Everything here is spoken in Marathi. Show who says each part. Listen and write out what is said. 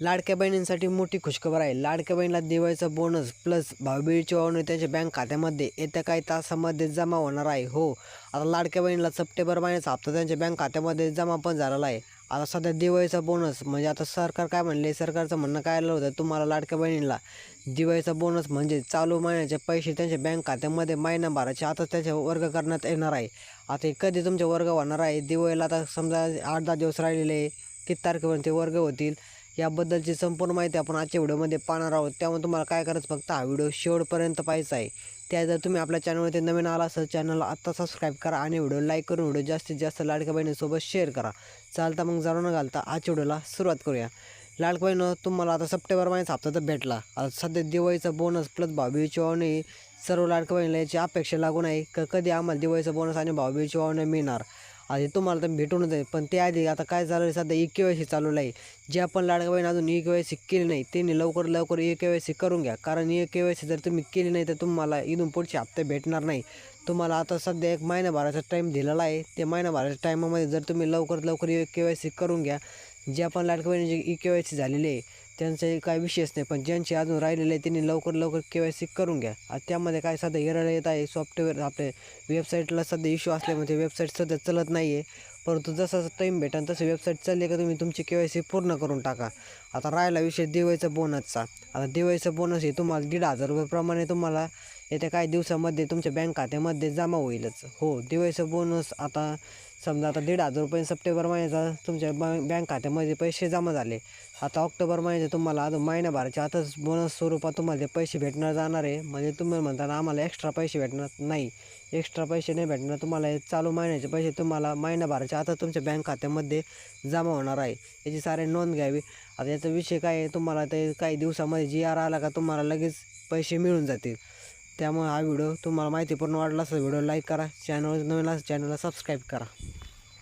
Speaker 1: लाडक्या बहिणींसाठी मोठी खुशखबर आहे. लाडक्या बहिणीला दिवाळीचा बोनस प्लस भाऊबीजेची ओवाळणी त्यांच्या बँक खात्यामध्ये येत्या काही तासामध्ये जमा होणार आहे. हो आता लाडक्या बहिणीला सप्टेंबर महिन्याचा हप्ता त्यांच्या बँक खात्यामध्ये जमा पण झालेला आहे. आता सध्या दिवाळीचा बोनस म्हणजे आता सरकार काय म्हणले सरकारचं म्हणणं काय आलं होतं तुम्हाला लाडक्या बहिणीला? दिवाळीचा बोनस म्हणजे चालू महिन्याचे पैसे त्यांच्या बँक खात्यामध्ये महिना भराचे आता त्याचे वर्ग करण्यात येणार आहे. आता हे कधी तुमचे वर्ग होणार आहे? दिवाळीला आता समजा आठ दहा दिवस राहिलेले आहे. किती तारखेपर्यंत ते वर्ग होतील? याबद्दलची संपूर्ण माहिती आपण आजच्या व्हिडिओमध्ये पाहणार आहोत. त्यामुळे तुम्हाला काय करायचं फक्त हा व्हिडिओ शेवटपर्यंत पाहायचा आहे. त्या जर तुम्ही आपल्या चॅनलवरती नवीन आला असेल चॅनलला आत्ता सबस्क्राईब करा आणि व्हिडिओ लाईक करून व्हिडिओ जास्तीत जास्त लाडक्या बहिणीसोबत शेअर करा. चालता मग जाणून न घालता आजच्या व्हिडिओला सुरुवात करूया. लाडक्या बहिणं तुम्हाला आता सप्टेंबर महिन्याचा हप्ता तर भेटला. आता सध्या दिवाळीचा बोनस प्लस भाऊबीजेची वावणी सर्व लाडक्या बहिणीला याची अपेक्षा लागून आहे क कधी आम्हाला दिवाळीचा बोनस आणि भाऊबीजेची वावणी मिळणार. आधी तुम्हाला तर भेटूनच जाईल पण ते आधी आता काय झालं आहे सध्या ई के वाय सी चालू आहे. जे आपण लाडक्या बहीण अजून ई के वाय सी केली नाही त्यांनी लवकर लवकर ई के वाय सी करून घ्या. कारण ई के वाय सी जर तुम्ही केली नाही तर तुम्हाला इथून पुढचे हप्ते भेटणार नाही. तुम्हाला आता सध्या एक महिनाभराचा टाईम दिलेला आहे. ते महिनाभराच्या टाईमामध्ये जर तुम्ही लवकर लवकर ई के वाय सी करून घ्या जे आपण लाडक्या बहिणीचे ई के वाय सी झालेले आहे त्यांचं काय विशेष नाही पण ज्यांचे अजून राहिलेले आहे त्यांनी लवकर लवकर के वाय सी करून घ्या. आता त्यामध्ये काय सध्या एरर येत आहे सॉफ्टवेअर आपले वेबसाईटला सध्या इश्यू असल्यामुळे ते वेबसाईट सध्या चलत नाही आहे परंतु जसं टाईम भेटेल तसं वेबसाईट चालली का तुम्ही तुमची के वाय सी पूर्ण करून टाका. आता राहिला विषय दिवाळीचं बोनसचा आता दिवाळीचं बोनस हे तुम्हाला दीड हजार रुपयेप्रमाणे तुम्हाला येत्या काही दिवसामध्ये तुमच्या बँक खात्यामध्ये जमा होईलच. हो दिवाळीचा बोनस आता समजा आता दीड हजार रुपये सप्टेंबर महिन्याचा तुमच्या बँक बँक खात्यामध्ये पैसे जमा झाले. आता ऑक्टोबर महिन्याचे तुम्हाला अजून महिन्याभराच्या आताच बोनस स्वरूपात तुम्हाला ते पैसे भेटणार जाणार आहे. म्हणजे तुम्ही म्हणताना आम्हाला एक्स्ट्रा पैसे भेटणार नाही. एक्स्ट्रा पैसे नाही भेटणार. तुम्हाला हे चालू महिन्याचे पैसे तुम्हाला महिन्याभराच्या आता तुमच्या बँक खात्यामध्ये जमा होणार आहे. याची सारे नोंद घ्यावी. आता त्याचा विषय काय आहे? तुम्हाला ते काही दिवसामध्ये जी आर आला का तुम्हाला लगेच पैसे मिळून जातील. त्यामुळे हा व्हिडिओ तुम्हाला माहितीपूर्ण वाटला असेल व्हिडिओ लाईक करा. चॅनल नवीन असेल चॅनलला सबस्क्राईब करा.